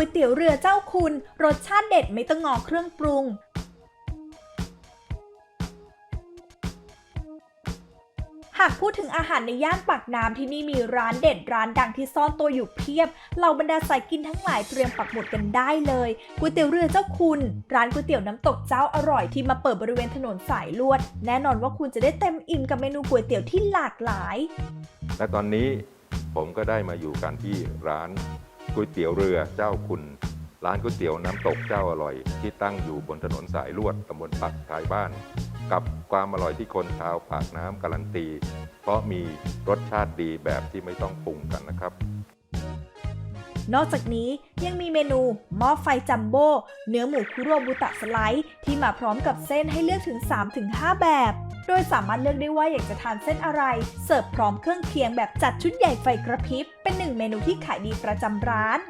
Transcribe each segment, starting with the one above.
๋วยวเรือเจ้าคุณ รสชาติเด็ดไม่ต้องงอเครื่องปรุงหากพูดถึงอาหารในย่านปากน้ำที่นี่มีร้านเด็ดร้านดังที่ซ่อนตัวอยู่เพียบ เหล่าบรรดาสายกินทั้งหลายเตรียมปักหมุดกันได้เลยก๋วยเตี๋ยวเรือเจ้าคุณ ร้านก๋วยเตี๋ยวน้ำตกเจ้าอร่อยที่มาเปิดบริเวณถนนสายลวด แน่นอนว่าคุณจะได้เต็มอิ่มกับเมนูก๋วยเตี๋ยวที่หลากหลาย และตอนนี้ผมก็ได้มาอยู่กันที่ร้าน ก๋วยเตี๋ยวเรือเจ้าคุณ ร้านก๋วยเตี๋ยวน้ำตกเจ้าอร่อย ที่ตั้งอยู่บนถนนสายลวดตำบลปักท้ายบ้าน กับความอร่อยที่คนชาวปากน้ำการันตี เพราะมีรสชาติดีแบบที่ไม่ต้องปรุงกันนะครับนอกจากนี้ยังมีเมนูหม้อไฟจัมโบ้เนื้อหมูคุโรบุตะสไลด์ที่มาพร้อมกับเส้นให้เลือกถึง 3-5 แบบ โดยสามารถเลือกได้ว่าอยากจะทานเส้นอะไร เสิร์ฟพร้อมเครื่องเคียงแบบจัดชุดใหญ่ไฟกระพริบ เป็นหนึ่งเมนูที่ขายดีประจำร้าน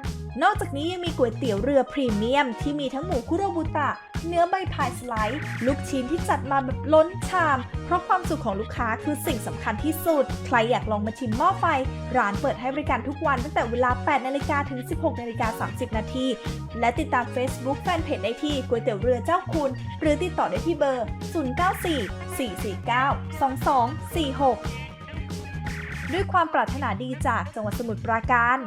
นอกจากนี้ยังมีก๋วยเตี๋ยวเรือพรีเมียม ที่มีทั้งหมูคุโรบุตะ เนื้อใบพายสไลด์ ลูกชิ้นที่จัดมาแบบล้นชาม เพราะความสุขของลูกค้าคือสิ่งสำคัญที่สุด ใครอยากลองมาชิมหม้อไฟ ร้านเปิดให้บริการทุกวันตั้งแต่เวลา 8นาฬิกาถึง 16นาฬิกา30 นาที และติดตาม Facebook แฟนเพจได้ที่ก๋วยเตี๋ยวเรือเจ้าคุณ หรือติดต่อได้ที่เบอร์ 094 449 2246 ด้วยความปรารถนาดีจากจังหวัดสมุทรปราการ